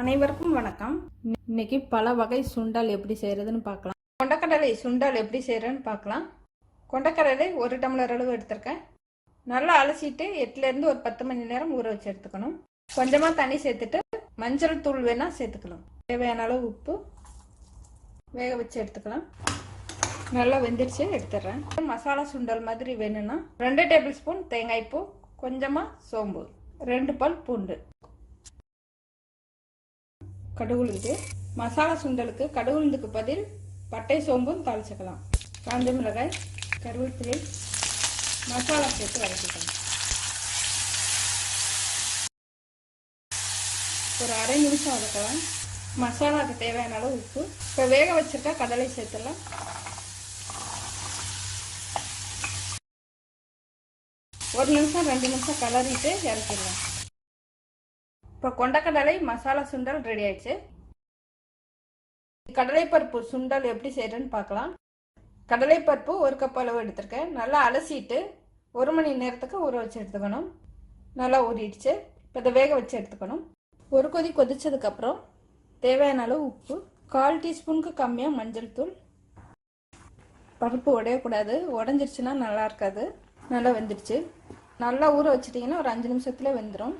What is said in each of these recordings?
அனைவருக்கும் வணக்கம். இன்னைக்கு பல வகை சுண்டல் எப்படி செய்யறதுன்னு பார்க்கலாம். கொண்டக்கடலை சுண்டல் எப்படி செய்யறதுன்னு பார்க்கலாம். கொண்டக்கடலை ஒரு டம்ளர் அளவு எடுத்திருக்கேன். நல்லா அலசிட்டு எட்டுலேருந்து ஒரு பத்து மணி நேரம் ஊற வச்சு எடுத்துக்கணும். கொஞ்சமாக தண்ணி சேர்த்துட்டு மஞ்சள் தூள் வேணால் சேர்த்துக்கலாம். தேவையான அளவு உப்பு வேக வச்சு எடுத்துக்கலாம். நல்லா வெந்துருச்சு எடுத்துடுறேன். மசாலா சுண்டல் மாதிரி வேணும்னா ரெண்டு டேபிள் ஸ்பூன் தேங்காய் பூ கொஞ்சமாக சோம்பு ரெண்டு பல் பூண்டு. கடுகுளுந்து மசாலா சுண்டலுக்கு கடுகுளுந்துக்கு பதில் பட்டை சோம்பும் தாளிச்சுக்கலாம். காஞ்ச மிளகாய் கருவேப்பிலை மசாலா சேர்த்து வதக்கிக்கலாம். ஒரு அரை நிமிஷம் வதக்கலாம். மசாலாவுக்கு தேவையான அளவு உப்பு. இப்போ வேக வச்சிருக்கா கடலை சேர்த்துலாம் ஒரு நிமிஷம் ரெண்டு நிமிஷம் கலரிட்டு இறக்கிடலாம். இப்போ கொண்டக்கடலை மசாலா சுண்டல் ரெடி ஆயிடுச்சு. கடலைப்பருப்பு சுண்டல் எப்படி செய்யறேன்னு பார்க்கலாம். கடலைப்பருப்பு ஒரு கப் அளவு எடுத்திருக்கேன். நல்லா அலசிட்டு ஒரு மணி நேரத்துக்கு ஊற வச்சு எடுத்துக்கணும். நல்லா ஊறிடுச்சு. இப்போ இதை வேக வச்சு எடுத்துக்கணும். ஒரு கொதி கொதிச்சதுக்கப்புறம் தேவையான அளவு உப்பு கால் டீஸ்பூனுக்கு கம்மியாக மஞ்சள் தூள். பருப்பு உடையக்கூடாது. உடஞ்சிருச்சுன்னா நல்லா இருக்காது. நல்லா வெந்துடுச்சு. நல்லா ஊற வச்சிட்டிங்கன்னா ஒரு அஞ்சு நிமிஷத்துல வெந்துடும்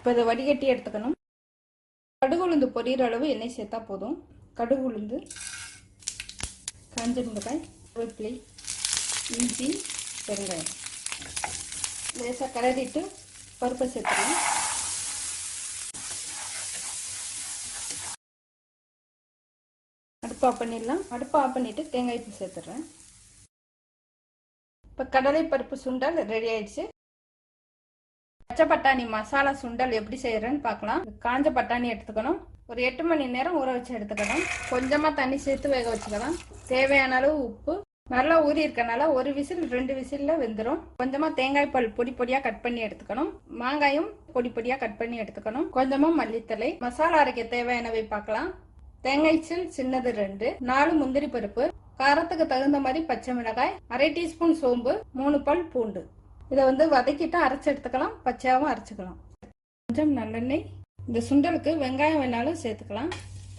இப்போ இதை வடிகட்டி எடுத்துக்கணும். கடுகு உளுந்து பொரியிற அளவு எண்ணெய் சேர்த்தா போதும். கடுகு உளுந்து காஞ்ச மிளகாய் வேப்பிலை இஞ்சி பெருங்காயம். லேசாக கலரிட்டு பருப்பை சேர்த்துக்கணும். அடுப்பு ஆஃப் பண்ணிடலாம். அடுப்பு ஆஃப் பண்ணிவிட்டு தேங்காய் பூ சேர்த்துட்றேன். இப்போ கடலை பருப்பு சுண்டல் ரெடி ஆயிடுச்சு. பச்சை பட்டாணி மசாலா சுண்டல் எப்படி செய்யறேன்னு பார்க்கலாம். காஞ்ச பட்டாணி எடுத்துக்கணும். ஒரு எட்டு மணி நேரம் ஊற வச்சு எடுத்துக்கணும் கொஞ்சமா தண்ணி சேர்த்து வேக வச்சுக்கலாம். தேவையான அளவு உப்பு. நல்லா ஊறி இருக்கனால ஒரு விசில் ரெண்டு விசில்ல வெந்துடும் கொஞ்சமா தேங்காய் பால் பொடி பொடியா கட் பண்ணி எடுத்துக்கணும். மாங்காயும் பொடி பொடியா கட் பண்ணி எடுத்துக்கணும். கொஞ்சமா மல்லித்தலை. மசாலா அரைக்க தேவையானவை பார்க்கலாம். தேங்காய் சில் சின்னது ரெண்டு. நாலு முந்திரி பருப்பு. காரத்துக்கு தகுந்த மாதிரி பச்சை மிளகாய். அரை டீஸ்பூன் சோம்பு. மூணு பல் பூண்டு. இதை வந்து வதக்கிட்டு அரைச்சு எடுத்துக்கலாம். பச்சையாகவும் அரைச்சிக்கலாம். கொஞ்சம் நல்லெண்ணெய். இந்த சுண்டலுக்கு வெங்காயம் வேணாலும் சேர்த்துக்கலாம்.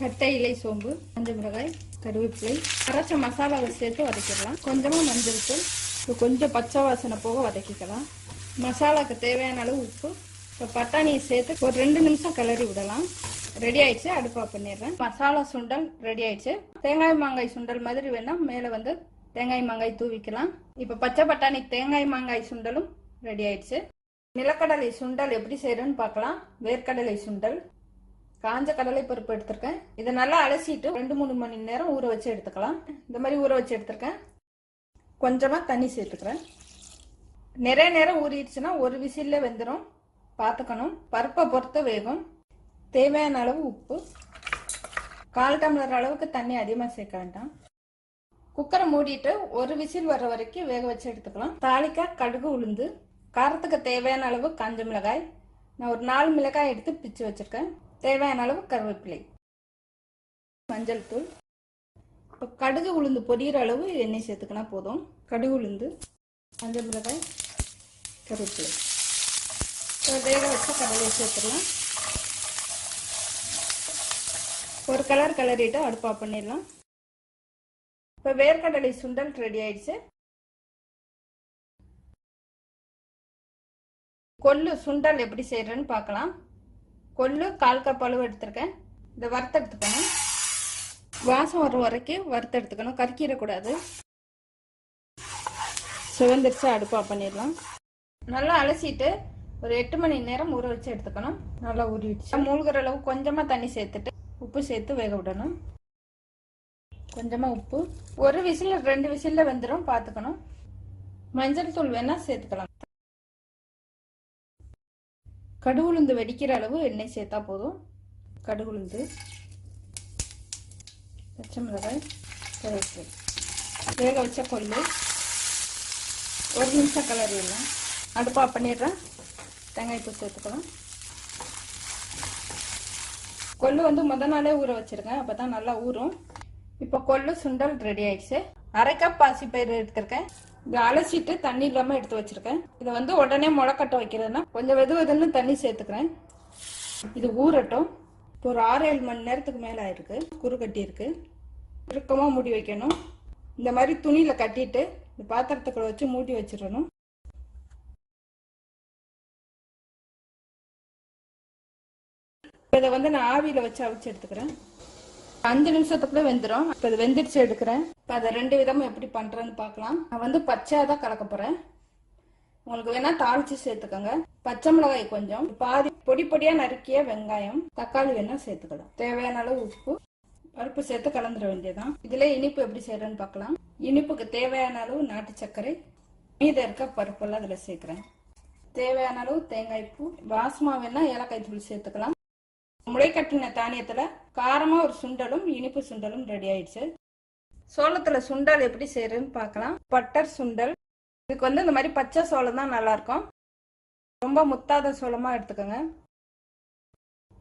பட்டை இலை சோம்பு மஞ்சள் மிளகாய் கருவேப்பிலை. அரைச்ச மசாலாவை சேர்த்து வதக்கிடலாம். கொஞ்சமாக மஞ்சள் தூள். இப்போ கொஞ்சம் பச்சை வாசனை போக வதக்கிக்கலாம். மசாலாவுக்கு தேவையான அளவு உப்பு. இப்போ பட்டாணியை சேர்த்து ஒரு ரெண்டு நிமிஷம் கிளறி விடலாம். ரெடி ஆயிடுச்சு. அடுப்பா பண்ணிடுறேன். மசாலா சுண்டல் ரெடி ஆயிடுச்சு. தேங்காய் மாங்காய் சுண்டல் மாதிரி வேணா மேலே வந்து தேங்காய் மாங்காய் தூவிக்கலாம். இப்போ பச்சை பட்டாணி தேங்காய் மாங்காய் சுண்டலும் ரெடி ஆயிடுச்சு. நிலக்கடலை சுண்டல் எப்படி செய்யறேன்னு பார்க்கலாம். வேர்க்கடலை சுண்டல் காஞ்ச கடலை பருப்பு எடுத்திருக்கேன். இதை நல்லா அலசிட்டு ரெண்டு மூணு மணி நேரம் ஊற வச்சு எடுத்துக்கலாம். இந்த மாதிரி ஊற வச்சு எடுத்திருக்கேன். கொஞ்சமாக தண்ணி சேர்த்துக்கிறேன். நிறைய நேரம் ஊறிடுச்சுன்னா ஒரு விசில்ல வெந்துடும் பார்த்துக்கணும். பருப்பை பொறுத்த வேகும். தேவையான அளவு உப்பு. கால் டம்ளர் அளவுக்கு தண்ணி அதிகமாக சேர்க்க வேண்டாம். குக்கரை மூடிட்டு ஒரு விசில் வர்ற வரைக்கும் வேக வச்சு எடுத்துக்கலாம். தாளிக்கா கடுகு உளுந்து காரத்துக்கு தேவையான அளவு காஞ்ச மிளகாய் நான் ஒரு நாலு மிளகாய் எடுத்து பிச்சு வச்சிருக்கேன். தேவையான அளவு கருவேப்பிலை மஞ்சள் தூள். இப்போ கடுகு உளுந்து பொரியிற அளவு எண்ணெய் சேர்த்துக்கினா போதும். கடுகு உளுந்து மஞ்சள் மிளகாய் கருவேப்பிலை. வேக வச்ச கடலையை சேர்த்துடலாம். ஒரு கலர் கலரிட்டு அடுப்பா பண்ணிடலாம். இப்போ வேர்க்கடலை சுண்டல் ரெடி ஆயிடுச்சு. கொள்ளு சுண்டல் எப்படி செய்யறேன்னு பார்க்கலாம். கொள்ளு கால் கப் அளவு எடுத்திருக்கேன். இதை வறுத்தெடுத்துக்கணும் வாசம் வர வரைக்கும் வறுத்தெடுத்துக்கணும் கறிக்கிடக்கூடாது சிவந்திரிச்சு அடுப்பா பண்ணிடலாம். நல்லா அலசிட்டு ஒரு எட்டு மணி நேரம் ஊற வச்சு எடுத்துக்கணும். நல்லா ஊறிடுச்சு. மூழ்கிற அளவு கொஞ்சமாக தண்ணி சேர்த்துட்டு உப்பு சேர்த்து வேக விடணும். கொஞ்சமாக உப்பு. ஒரு விசில் ரெண்டு விசிலில் வெந்துடும் பார்த்துக்கணும் மஞ்சள் தூள் வேணால் சேர்த்துக்கலாம். கடுகுளுந்து வெடிக்கிற அளவு எண்ணெய் சேர்த்தா போதும். கடுகுளுந்து பச்சை மிளகாய் கருவேப்பிலை. வேக வச்ச கொள்ளு. ஒரு நிமிஷம் கிளறிடலாம் அடுப்பாக பண்ணிடுறேன். தேங்காய்ப்பூ சேர்த்துக்கலாம். கொள்ளு வந்து முத நாளே ஊற வச்சுருங்க அப்போ தான் நல்லா ஊறும். இப்போ கொள்ளு சுண்டல் ரெடி ஆயிடுச்சு. அரை கப் பாசிப்பயிறு எடுத்திருக்கேன். இதை அலசிட்டு தண்ணி இல்லாமல் எடுத்து வச்சிருக்கேன். இதை வந்து உடனே முளைக்கட்ட வைக்கிறதுனா கொஞ்சம் வெது வெதுன்னு தண்ணி சேர்த்துக்கிறேன். இது ஊறட்டும். இப்போ ஒரு ஆறு ஏழு மணி நேரத்துக்கு மேலே ஆயிருக்கு. குறு கட்டியிருக்கு. இறுக்கமாக மூடி வைக்கணும். இந்த மாதிரி துணியில் கட்டிட்டு இந்த பாத்திரத்துக்குள்ள வச்சு மூடி வச்சிடணும். இதை வந்து நான் ஆவியில் வச்சு அவிச்சு எடுத்துக்கிறேன். அஞ்சு நிமிஷத்துக்குள்ள வெந்துடும் இப்போ இது வெந்துடுச்சு எடுக்கிறேன். இப்போ அதை ரெண்டு விதமும் எப்படி பண்ணுறேன்னு பார்க்கலாம். நான் வந்து பச்சையாக தான் கலக்க போகிறேன். உங்களுக்கு வேணா தாளிச்சு சேர்த்துக்கோங்க. பச்சை மிளகாய் கொஞ்சம். பாதி பொடி பொடியா நறுக்கிய வெங்காயம். தக்காளி வேணா சேர்த்துக்கலாம். தேவையான அளவு உப்பு. பருப்பு சேர்த்து கலந்துட வேண்டியதான் இதுல இனிப்பு எப்படி செய்யறேன்னு பார்க்கலாம். இனிப்புக்கு தேவையான அளவு நாட்டு சர்க்கரை. மீதம் இருக்க பருப்பெல்லாம் அதில் சேர்க்கிறேன். தேவையான அளவு தேங்காய் பூ. வாசமா வேணா ஏலக்காய் தூள் சேர்த்துக்கலாம். முளைக்கட்டின தானியத்துல காரமா ஒரு சுண்டலும் இனிப்பு சுண்டலும் ரெடி ஆயிடுச்சு. சோளத்துல சுண்டல் எப்படி செய்யறதுன்னு பார்க்கலாம். பட்டர் சுண்டல். இதுக்கு வந்து இந்த மாதிரி பச்சை சோளம் தான் நல்லா இருக்கும் ரொம்ப முத்தாத சோளமா எடுத்துக்கோங்க.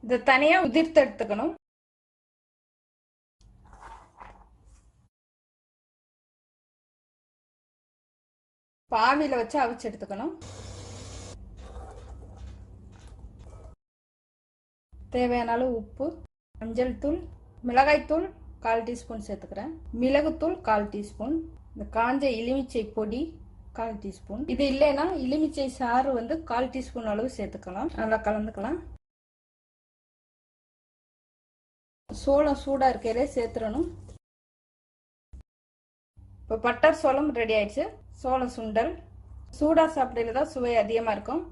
இதை தனியா உதிர்த்து எடுத்துக்கணும். பாவில வச்சு அவிச்சு எடுத்துக்கணும். தேவையான அளவு உப்பு மஞ்சள் தூள் மிளகாய்த்தூள் கால் டீஸ்பூன் சேர்த்துக்கிறேன். மிளகுத்தூள் கால் டீஸ்பூன் இந்த காஞ்ச எலுமிச்சை பொடி கால் டீஸ்பூன். இது இல்லைன்னா எலுமிச்சை சாறு வந்து கால் டீஸ்பூன் அளவு சேர்த்துக்கலாம். நல்லா கலந்துக்கலாம். சோளம் சூடாக இருக்கையிலே சேர்த்துடணும். இப்போ பட்டர் சோளம் ரெடி ஆயிடுச்சு. சோளம் சுண்டல். சூடாக சாப்பிடையில தான் சுவை அதிகமாக இருக்கும்.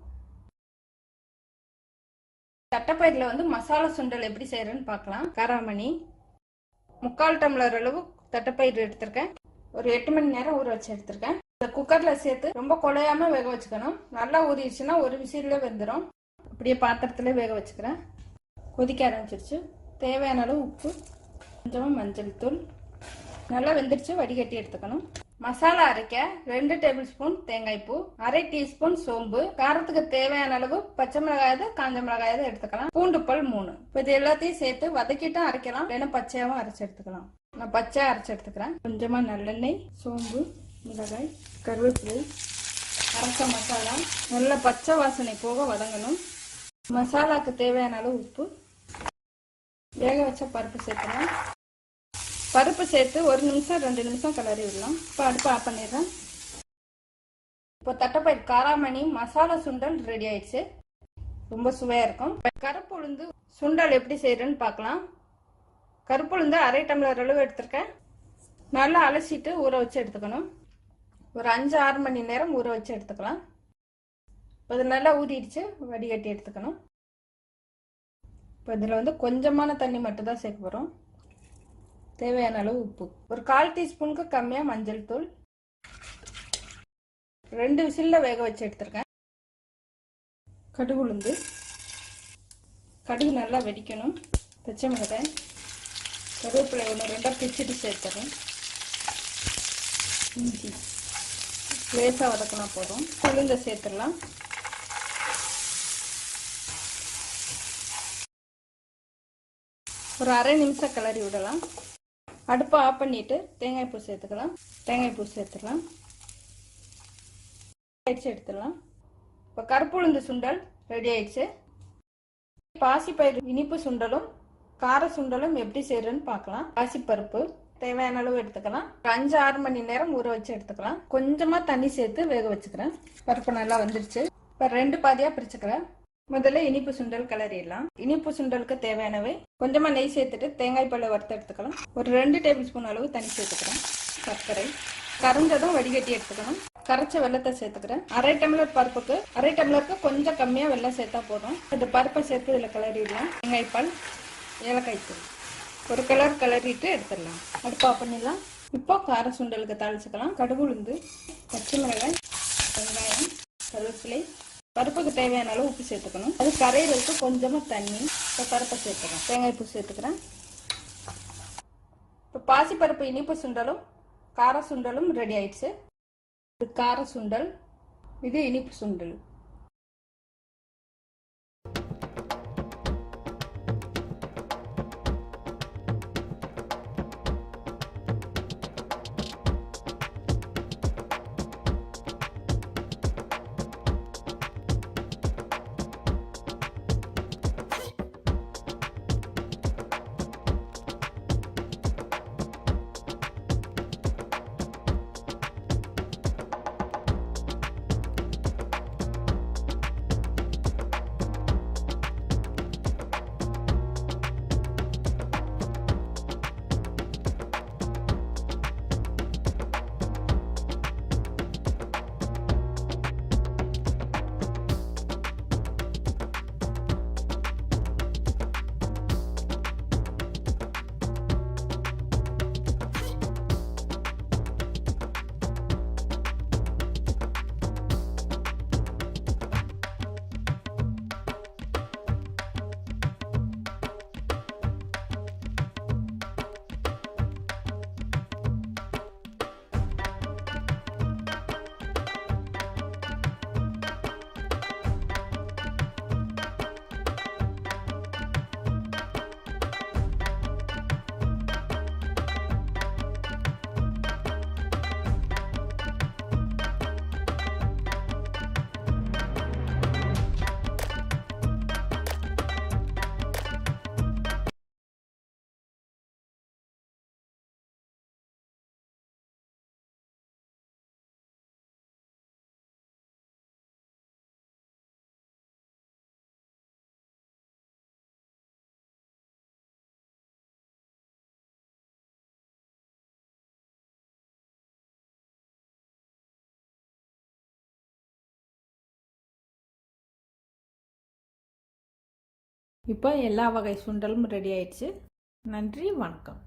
தட்டைப்பயிரில் வந்து மசாலா சுண்டல் எப்படி செய்கிறேன்னு பார்க்கலாம். காராமணி. முக்கால் டம்ளர் அளவு தட்டைப்பயிர் எடுத்திருக்கேன். ஒரு எட்டு மணி நேரம் ஊற வச்சு எடுத்திருக்கேன். இந்த குக்கர்ல சேர்த்து ரொம்ப குழையாம வேக வச்சுக்கணும். நல்லா ஊறிடுச்சுன்னா ஒரு விசில வெந்துடும் அப்படியே பாத்திரத்துல வேக வச்சுக்கிறேன். கொதிக்க ஆரம்பிச்சிருச்சு. தேவையான அளவு உப்பு கொஞ்சமாக மஞ்சள் தூள். நல்லா வெந்துருச்சு வடிகட்டி எடுத்துக்கணும். மசாலா அரைக்க ரெண்டு டேபிள் ஸ்பூன் தேங்காய் பூ அரை டீஸ்பூன் சோம்பு காரத்துக்கு தேவையான அளவு பச்சை மிளகாயது காஞ்ச மிளகாயது எடுத்துக்கலாம். பூண்டு பல் மூணு. இப்போ இது எல்லாத்தையும் சேர்த்து வதக்கிட்டும் அரைக்கலாம். இல்லைன்னா பச்சையாவும் அரைச்சு எடுத்துக்கலாம். நான் பச்சையாக அரைச்சு எடுத்துக்கிறேன். கொஞ்சமா நல்லெண்ணெய் சோம்பு மிளகாய் கருவேப்பிலை அரைச்ச மசாலா. நல்ல பச்சை வாசனை போக வதங்கணும். மசாலாக்கு தேவையான அளவு உப்பு. வேக வச்ச பருப்பு சேர்க்கலாம் பருப்பு சேர்த்து ஒரு நிமிஷம் ரெண்டு நிமிஷம் கிளறி விடலாம். இப்போ அடுப்பு ஆஃப் பண்ணிடுறேன். இப்போ தட்டைப்பயிர் காராமணி மசாலா சுண்டல் ரெடி ஆயிடுச்சு. ரொம்ப சுவையாக இருக்கும். கருப்பு உளுந்து சுண்டல் எப்படி செய்யறேன்னு பார்க்கலாம். கருப்பு உளுந்து அரை டம்ளர் அளவு எடுத்திருக்கேன். நல்லா அலசிட்டு ஊற வச்சு எடுத்துக்கணும். ஒரு அஞ்சு ஆறு மணி நேரம் ஊற வச்சு எடுத்துக்கலாம். இப்போ இது நல்லா ஊறிடுச்சு வடிகட்டி எடுத்துக்கணும். இப்போ இதில் வந்து கொஞ்சமான தண்ணி மட்டும் தான் சேர்க்க போகிறோம் தேவையான அளவு உப்பு. ஒரு கால் டீஸ்பூனுக்கு கம்மியாக மஞ்சள் தூள். ரெண்டு விசிலில் வேக வச்சு எடுத்திருக்கேன். கடுகு உளுந்து. கடுகு நல்லா வெடிக்கணும். பச்சை மிளகாய். கருவேப்பிலை ஒன்று ரெண்டாக பிச்சுட்டு சேர்த்துறேன். இஞ்சி. லேசாக வதக்கினா போதும். உளுந்த சேர்த்துடலாம். ஒரு அரை நிமிஷம் கிளறி விடலாம். அடுப்பை ஆஃப் பண்ணிட்டு தேங்காய் பூ சேர்த்துக்கலாம். தேங்காய் பூ சேர்த்துக்கலாம் ஆயிடுச்சு எடுத்துடலாம். இப்போ கருப்பு உளுந்து சுண்டல் ரெடி ஆயிடுச்சு. பாசிப்பயிறு இனிப்பு சுண்டலும் கார சுண்டலும் எப்படி செய்யறதுன்னு பார்க்கலாம். பாசிப்பருப்பு தேவையான அளவு எடுத்துக்கலாம். அஞ்சு ஆறு மணி நேரம் ஊற வச்சு எடுத்துக்கலாம். கொஞ்சமா தண்ணி சேர்த்து வேக வச்சுக்கிறேன். பருப்பு நல்லா வந்துருச்சு. இப்போ ரெண்டு பாதியா பிரிச்சுக்கிறேன். முதல்ல இனிப்பு சுண்டல் கிளறிடலாம். இனிப்பு சுண்டலுக்கு தேவையானவை கொஞ்சமா நெய் சேர்த்துட்டு தேங்காய் பழ வறுத்து எடுத்துக்கலாம். ஒரு ரெண்டு டேபிள் ஸ்பூன் அளவு தண்ணி சேர்த்துக்கிறேன். சர்க்கரை. கரைஞ்சதும் வடிகட்டி எடுத்துக்கணும். கரைச்ச வெள்ளத்தை சேர்த்துக்கிறேன். அரை டம்ளர் பருப்புக்கு அரை டம்ளருக்கு கொஞ்சம் கம்மியா வெள்ளம் சேர்த்தா போதும். இந்த பருப்பை சேர்த்து இதில் கிளறிடலாம். தேங்காய் பால் ஏலக்காய் தூள். ஒரு கலர் கிளறிட்டு எடுத்துடலாம். அடுப்பா பண்ணிடலாம். இப்போ கார சுண்டலுக்கு தாளிச்சுக்கலாம். கடுகு உளுந்து பச்சை மிளகாய் வெங்காயம் கருவேப்பிலை பருப்புக்கு தேவையான அளவு உப்பு சேர்த்துக்கணும். அது கரையிறதுக்கு கொஞ்சமாக தண்ணி இப்போ பருப்பை சேர்த்துக்கிறேன் தேங்காய் பூ சேர்த்துக்கிறேன். இப்போ பாசிப்பருப்பு இனிப்பு சுண்டலும் கார சுண்டலும் ரெடி ஆயிடுச்சு. இது கார சுண்டல் இது இனிப்பு சுண்டல். இப்போ எல்லா வகை சுண்டலும் ரெடி ஆயிடுச்சு. நன்றி வணக்கம்.